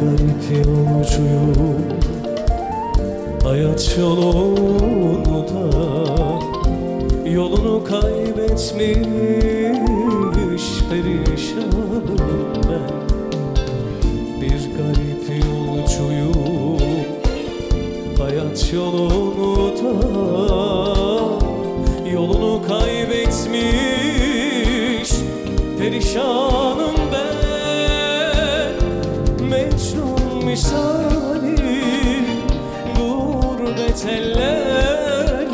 yolcuyum Hayat yolunda Yolunu kaybetmiş perişanım ben. Bir garip yolcuyum. Hayat yolunda Yolunu kaybetmiş Perişanım misali Gurbet ellerde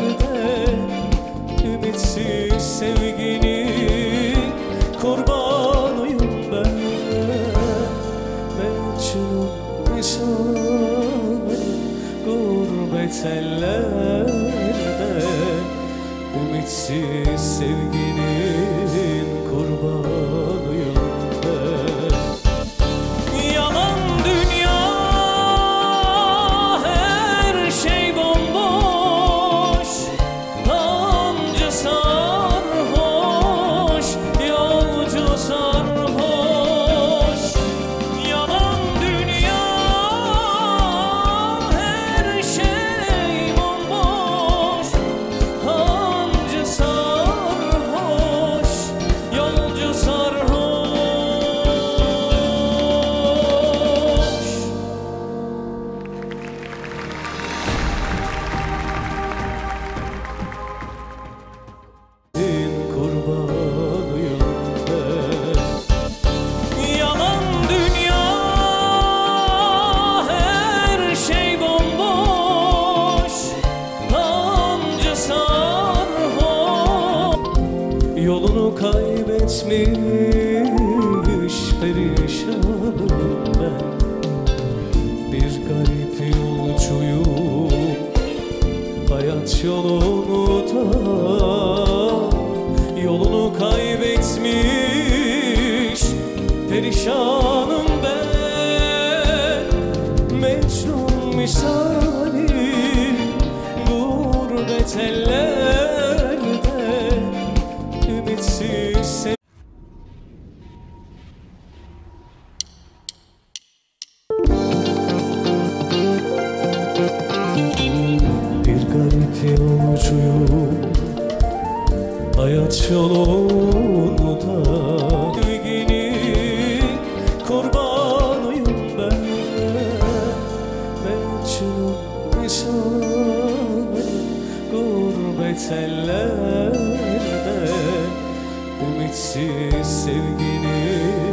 Ümitsiz sevginin Kurbanıyım ben. Mecnun misali Gurbet ellerde Ümitsiz sevginin Yolunu kaybetmiş perişanım ben Bir garip yolcuyum Hayat yolunu da Yolunu kaybetmiş Perişanım ben. Mecnun misali Gurbet ellerde yolcuyum Hayat yolunda Sevginin kurbanıyım ben. Mecnun misali Gurbet ellerde. Ümitsiz sevginin